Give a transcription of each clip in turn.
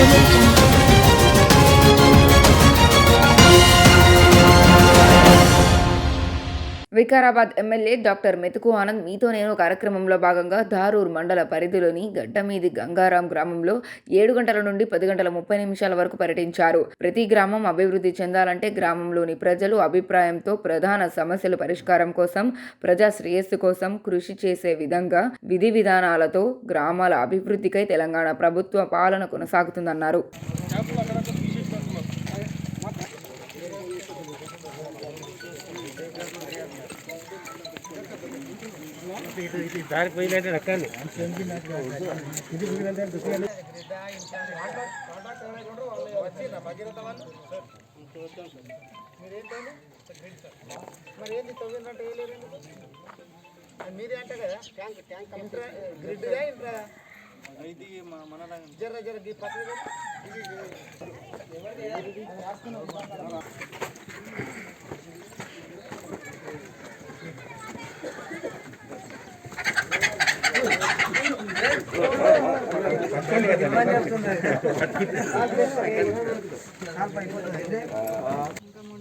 Absolutamente. Vikarabad MLA doctor మెతుకు ఆనంద్ మీతో నేను కార్యక్రమంలో భాగంగా ధారూర్ మండల పరిధిలోని గడ్డమీది గంగారాం గ్రామంలో ఏడు గంటల నుండి పది గంటల ముప్పై నిమిషాల వరకు పర్యటించారు. ప్రతి గ్రామం అభివృద్ధి చెందాలంటే గ్రామంలోని ప్రజలు అభిప్రాయంతో ప్రధాన సమస్యల పరిష్కారం కోసం ప్రజా శ్రేయస్సు కోసం కృషి చేసే విధంగా విధి విధానాలతో గ్రామాల అభివృద్ధికై తెలంగాణ ప్రభుత్వ పాలన కొనసాగుతుందన్నారు. దారికి పోయినట్టే రక్కాన్ని మరి ఏంటి తొమ్మిది వేయలేరు మీరే అంట కదా ట్యాంక్ ట్యాంక్ ఇంట్రా గ్రిడ్గా ఇంట్రా ఇది జర్ర జర్ర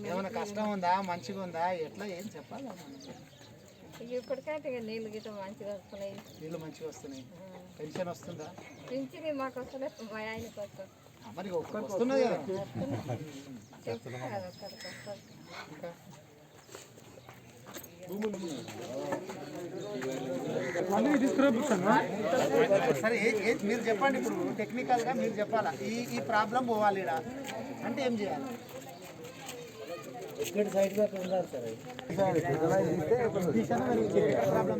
ఏమైనా కష్టం ఉందా? మంచిగా ఉందా? ఎట్లా? ఏం చెప్పాలి? ఇప్పటికైతే నీళ్ళు గిట్ట మంచిగా వస్తున్నాయి. నీళ్ళు మంచిగా వస్తున్నాయి. పెన్షన్ వస్తుందా? పింఛని మాకు వస్తలే మా ఆయనకి వస్తుంది మరి ఒక్కరికి వస్తున్నది కదా. సరే మీరు చెప్పండి ఇప్పుడు టెక్నికల్గా మీరు చెప్పాలా? ఈ ఈ ప్రాబ్లం పోవాలి. అంటే ఏం చేయాలి? ప్రాబ్లం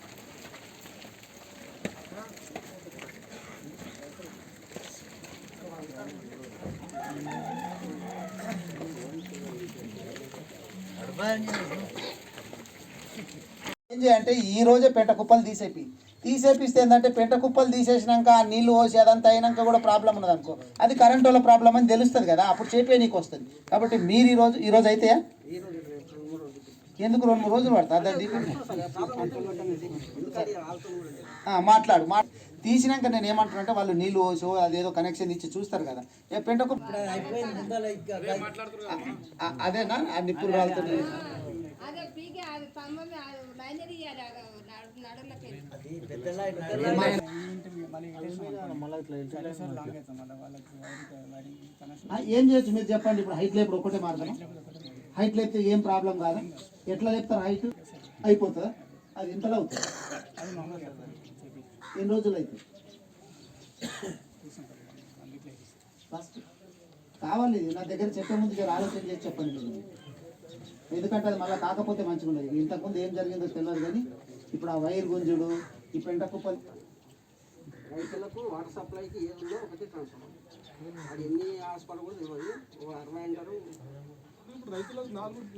ఏం చేయంటే ఈ రోజే పెంట కుప్పలు తీసేపి. తీసేపిస్తే ఏంటంటే పెంట కుప్పలు తీసేసినాక ఆ నీళ్ళు పోసి అదంతా అయినాక కూడా ప్రాబ్లం ఉన్నది అనుకో. అది కరెంట్ వాళ్ళ ప్రాబ్లం అని తెలుస్తుంది కదా అప్పుడు చేపే నీకు వస్తుంది కాబట్టి మీరు ఈరోజు ఈరోజు అయితే ఎందుకు రెండు రోజులు పడతా దాన్ని ఆ, మాట్లాడు మా తీసినాక నేను ఏమంటున్నా అంటే వాళ్ళు నీళ్ళు పోసో అదేదో కనెక్షన్ ఇచ్చి చూస్తారు కదా. ఏ పెంట కుప్ప ఆ, ఆ, అదేనా? ఆ నిప్పులు రాలుతున్నాయి. ఏం చేయొచ్చు మీరు చెప్పండి ఇప్పుడు హైట్ లేపుడు ఒకటే మార్గం హైట్ లేపితే ఏం ప్రాబ్లం కాదా. ఎట్లా లేపుతారు హైట్? అయిపోతుందా? అది ఎంతలో అవుతుంది? ఎన్ని రోజులు అవుతుంది ఫస్ట్ కావాలి నా దగ్గర చెప్పే ముందు జర ఆలోచన చేసి చెప్పండి మీరు ఎందుకంటే అది మళ్ళీ కాకపోతే మంచిగా ఉండదు. ఇంతకుముందు ఏం జరిగిందో తెలియదు కానీ ఇప్పుడు ఆ వైర్ గుంజుడు ఇప్పుడు పెంట కుప్పలు రైతులకు వాటర్ సప్లైకి ఏముందో ఒకటి ట్రాన్స్ఫర్ అది ఎన్ని హాస్పిటల్ కూడా తెలియదు అరవై అంటారు ఇప్పుడు రైతులకు నాలుగు